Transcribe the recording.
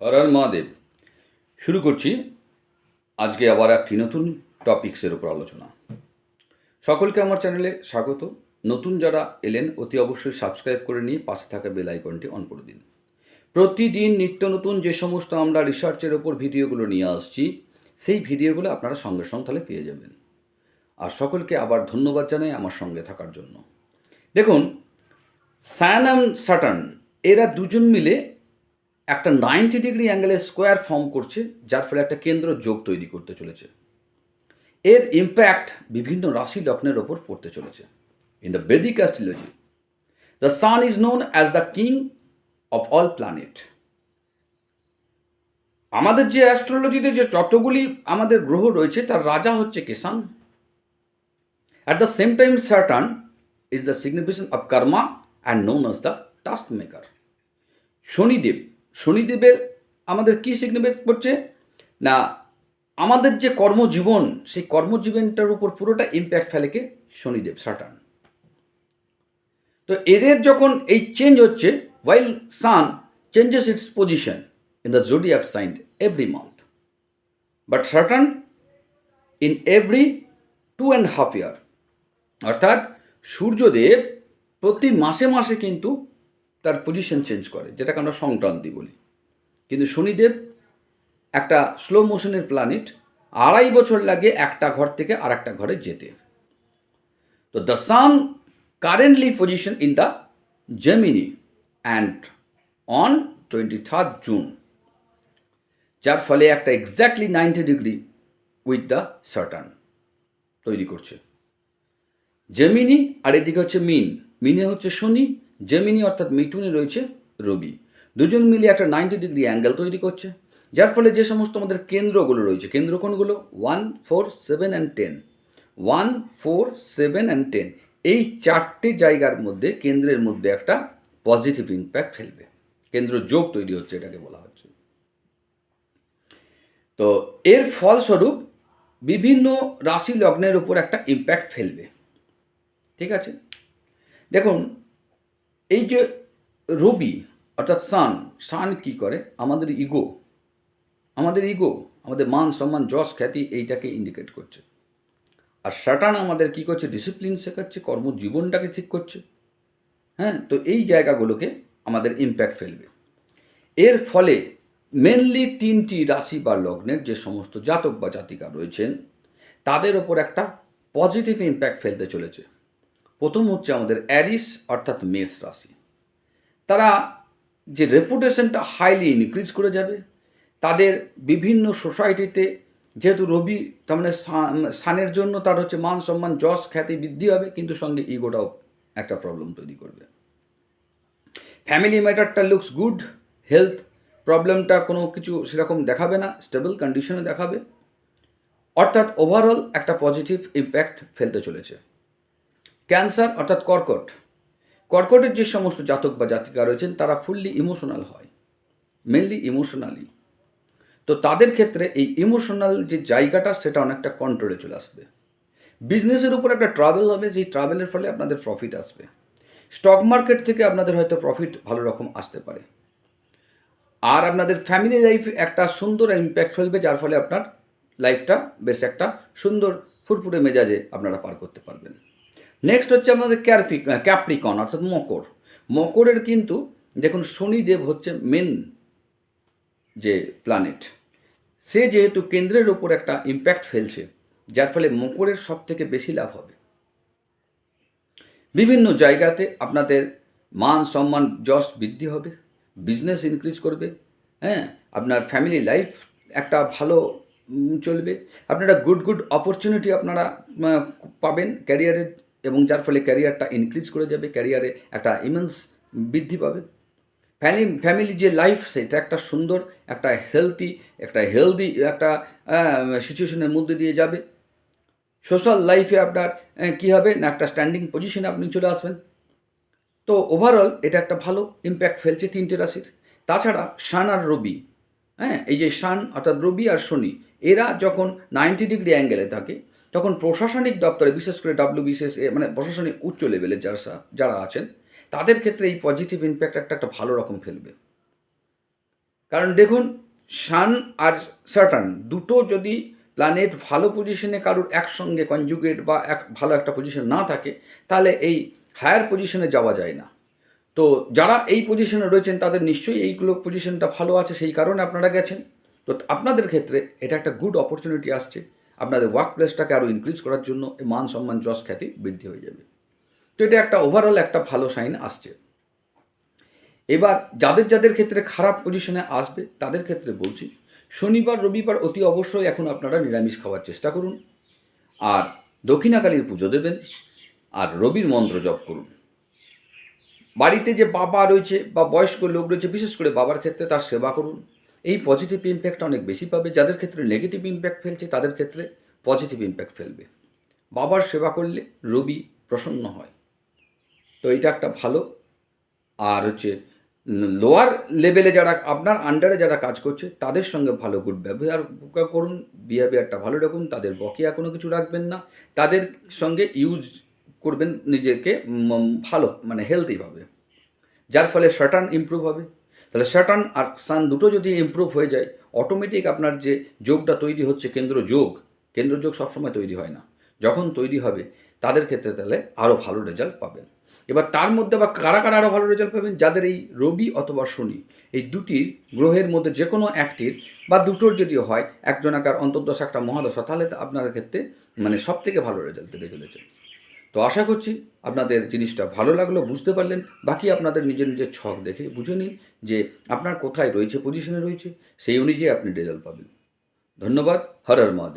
হরার মহাদেব। শুরু করছি আজকে আবার একটি নতুন টপিক্সের উপর আলোচনা। সকলকে আমার চ্যানেলে স্বাগত। নতুন যারা এলেন, অতি অবশ্যই সাবস্ক্রাইব করে নিয়ে পাশে থাকা বেল আইকনটি অন করে দিন। প্রতিদিন নিত্য নতুন যে সমস্ত আমরা রিসার্চের ওপর ভিডিওগুলো নিয়ে আসছি, সেই ভিডিওগুলো আপনারা সঙ্গে সঙ্গে তাহলে পেয়ে যাবেন। আর সকলকে আবার ধন্যবাদ জানাই আমার সঙ্গে থাকার জন্য। দেখুন স্যান অ্যান্ড সাটার্ন এরা দুজন মিলে একটা নাইনটি ডিগ্রি অ্যাঙ্গেলে স্কোয়ার ফর্ম করছে, যার ফলে একটা কেন্দ্র যোগ তৈরি করতে চলেছে। এর ইম্প্যাক্ট বিভিন্ন রাশি লগ্নের ওপর পড়তে চলেছে। In the Vedic astrology the sun is known as the king of all planet আমাদের যে অ্যাস্ট্রোলজিতে যে যতগুলি আমাদের গ্রহ রয়েছে, তার রাজা হচ্ছে কে at the same time Saturn is the signification of karma and known as the task maker Shanidev শনিদেবের আমাদের কি সিগনিফিকেট করছে? না, আমাদের যে কর্মজীবন, সেই কর্মজীবনটার উপর পুরোটা ইম্প্যাক্ট ফেলে কে? শনিদেব সাটান তো এদের যখন এই চেঞ্জ হচ্ছে while sun changes its position in the zodiac sign every month but Saturn in every two and half year অর্থাৎ সূর্যদেব প্রতি মাসে মাসে কিন্তু তার পজিশন চেঞ্জ করে, যেটাকে আমরা সংক্রান্তি বলি। কিন্তু শনিদেব একটা স্লো মোশনের প্ল্যানেট আড়াই বছর লাগে একটা ঘর থেকে আর একটা ঘরে যেতে। তো the sun currently position in the Gemini and on twenty third June যার ফলে একটা exactly ninety degree with the Saturn তৈরি করছে। জেমিনি আর এদিকে হচ্ছে মিন মিনে হচ্ছে শনি জেমিনি অর্থাৎ মিটুনে রয়েছে রবি। দুজন মিলে একটা নাইনটি ডিগ্রি অ্যাঙ্গেল তৈরি করছে, যার ফলে যে সমস্ত আমাদের কেন্দ্রগুলো রয়েছে, কেন্দ্র কোনগুলো? One four seven and ten one four seven and ten এই চারটে জায়গার মধ্যে, কেন্দ্রের মধ্যে একটা পজিটিভ ইম্প্যাক্ট ফেলবে। কেন্দ্র যোগ তৈরি হচ্ছে এটাকে বলা হচ্ছে। তো এর ফলস্বরূপ বিভিন্ন রাশি লগ্নের উপর একটা ইম্প্যাক্ট ফেলবে। ঠিক আছে? দেখুন এই যে রবি, অর্থাৎ সান সান কি করে? আমাদের ইগো আমাদের ইগো আমাদের মান, সম্মান, যশ, খ্যাতি এইটাকে ইন্ডিকেট করছে। আর সাটান আমাদের কি করছে? ডিসিপ্লিন শেখাচ্ছে, কর্মজীবনটাকে ঠিক করছে। হ্যাঁ তো এই জায়গাগুলোকে আমাদের ইম্প্যাক্ট ফেলবে। এর ফলে মেনলি তিনটি রাশি বা লগ্নের যে সমস্ত জাতক বা জাতিকা রয়েছেন, তাদের ওপর একটা পজিটিভ ইম্প্যাক্ট ফেলতে চলেছে। প্রথম হচ্ছে আমাদের অ্যারিস, অর্থাৎ মেষ রাশি। তারা যে রেপুটেশনটা হাইলি ইনক্রিজ করে যাবে, তাদের বিভিন্ন সোসাইটিতে যেহেতু রবি, তার মানে সানের জন্য তার হচ্ছে মান সম্মান, যশ, খ্যাতি বৃদ্ধি হবে, কিন্তু সঙ্গে ইগোটাও একটা প্রবলেম তৈরি করবে। ফ্যামিলি ম্যাটারটা লুকস গুড হেলথ প্রবলেমটা কোনো কিছু সেরকম দেখাবে না স্টেবল কন্ডিশনে দেখাবে। অর্থাৎ ওভারঅল একটা পজিটিভ ইম্প্যাক্ট ফেলতে চলেছে। ক্যান্সার অর্থাৎ কর্কট। কর্কটের যে সমস্ত জাতক বা জাতিকা রয়েছেন, তারা ফুললি ইমোশনাল হয় মেনলি ইমোশনালি। তো তাদের ক্ষেত্রে এই ইমোশনাল যে জায়গাটা, সেটা অনেকটা কন্ট্রোলে চলে আসবে। বিজনেসের উপর একটা ট্রাভেল হবে, যেই ট্রাভেলের ফলে আপনাদের প্রফিট আসবে। স্টক মার্কেট থেকে আপনাদের হয়তো প্রফিট ভালো রকম আসতে পারে। আর আপনাদের ফ্যামিলি লাইফ একটা সুন্দর ইম্প্যাক্ট ফেলবে, যার ফলে আপনার লাইফটা বেশ একটা সুন্দর, ফুরফুরে মেজাজে আপনারা পার করতে পারবেন। নেক্সট হচ্ছে আমাদের ক্যারফি ক্যাপ্রিকন অর্থাৎ মকর। মকরের কিন্তু দেখুন শনিদেব হচ্ছে মেন যে প্ল্যানেট সে যেহেতু কেন্দ্রের ওপর একটা ইম্প্যাক্ট ফেলছে, যার ফলে মকরের সব থেকে বেশি লাভ হবে। বিভিন্ন জায়গাতে আপনাদের মান সম্মান যশ বৃদ্ধি হবে বিজনেস ইনক্রিজ করবে হ্যাঁ? আপনার ফ্যামিলি লাইফ একটা ভালো চলবে। আপনারা গুড গুড অপরচুনিটি আপনারা পাবেন ক্যারিয়ারের এবং যার ফলে ক্যারিয়ারটা ইনক্রিজ করে যাবে ক্যারিয়ারে একটা ইমেন্স বৃদ্ধি পাবে। ফ্যামিলি ফ্যামিলি যে লাইফ সেটা একটা সুন্দর, একটা হেলদি একটা হেলদি একটা সিচুয়েশনের মধ্যে দিয়ে যাবে। সোশ্যাল লাইফে আপনার কী হবে? না একটা স্ট্যান্ডিং পজিশনে আপনি চলে আসবেন। তো ওভারঅল এটা একটা ভালো ইম্প্যাক্ট ফেলছে তিনটে রাশির। তাছাড়া শান আর রবি হ্যাঁ এই যে শান অর্থাৎ রবি আর শনি, এরা যখন নাইনটি ডিগ্রি অ্যাঙ্গেলে থাকে তখন প্রশাসনিক দপ্তরে, বিশেষ করে ডাব্লিউ বিশেষ মানে প্রশাসনিক উচ্চ লেভেলের যারা যারা আছেন, তাদের ক্ষেত্রে এই পজিটিভ ইম্প্যাক্ট একটা একটা ভালো রকম ফেলবে। কারণ দেখুন সান আর স্যাটার্ন দুটো যদি প্ল্যানেট ভালো পজিশনে কারোর একসঙ্গে কনজুগেট বা এক, ভালো একটা পজিশন না থাকে, তাহলে এই হায়ার পজিশনে যাওয়া যায় না। তো যারা এই পজিশনে রয়েছেন, তাদের নিশ্চয়ই এইগুলো পজিশনটা ভালো আছে, সেই কারণে আপনারা গেছেন। তো আপনাদের ক্ষেত্রে এটা একটা গুড অপরচুনিটি আসছে। আপনাদের ওয়ার্ক প্লেসটাকে আরও ইনক্রিজ করার জন্য মান সম্মান যশ খ্যাতি বৃদ্ধি হয়ে যাবে। তো এটা একটা ওভারঅল একটা ভালো সাইন আসছে। এবার যাদের যাদের ক্ষেত্রে খারাপ পজিশনে আসবে, তাদের ক্ষেত্রে বলছি, শনিবার, রবিবার অতি অবশ্যই এখন আপনারা নিরামিষ খাওয়ার চেষ্টা করুন। আর দক্ষিণাকালীর পুজো দেবেন, আর রবির মন্ত্র জপ করুন। বাড়িতে যে বাবা রয়েছে বা বয়স্ক লোক রয়েছে, বিশেষ করে বাবার ক্ষেত্রে তার সেবা করুন। এই পজিটিভ ইম্প্যাক্টটা অনেক বেশি পাবে। যাদের ক্ষেত্রে নেগেটিভ ইম্প্যাক্ট ফেলছে, তাদের ক্ষেত্রে পজিটিভ ইম্প্যাক্ট ফেলবে। বাবার সেবা করলে রবি প্রসন্ন হয়। তো এটা একটা ভালো। আর হচ্ছে লোয়ার লেভেলে যারা, আপনার আন্ডারে যারা কাজ করছে, তাদের সঙ্গে ভালো গুড ব্যবহার করুন বিহেভিয়ারটা ভালো রাখুন, তাদের বকেয়া কোনো কিছু রাখবেন না। তাদের সঙ্গে ইউজ করবেন নিজেকে ভালো মানে হেলদিভাবে যার ফলে শাটার্ন ইমপ্রুভ হবে। তাহলে শাটার্ন আর সান দুটো যদি ইমপ্রুভ হয়ে যায় অটোমেটিক আপনার যে যোগটা তৈরি হচ্ছে কেন্দ্র যোগ কেন্দ্র যোগ সবসময় তৈরি হয় না। যখন তৈরি হবে, তাদের ক্ষেত্রে তাহলে আরও ভালো রেজাল্ট পাবেন। এবার তার মধ্যে আবার কারা কারা আরও ভালো রেজাল্ট পাবেন? যাদের এই রবি অথবা শনি, এই দুটি গ্রহের মধ্যে যে কোনো একটির বা দুটোর যদি হয়, একজনাকার অন্তর্দশ একটা মহাদশা, তাহলে আপনার ক্ষেত্রে মানে সব থেকে ভালো রেজাল্ট পেতে চলেছে। তো আশা করছি আপনাদের জিনিসটা ভালো লাগল, বুঝতে পারলেন। বাকি আপনাদের নিজের নিজের ছক দেখে বুঝে নিন যে আপনার কোথায় রয়েছে পজিশনে রয়েছে, সেই অনুযায়ী আপনি রেজাল্ট পাবেন। ধন্যবাদ, হর হর মহাদেব।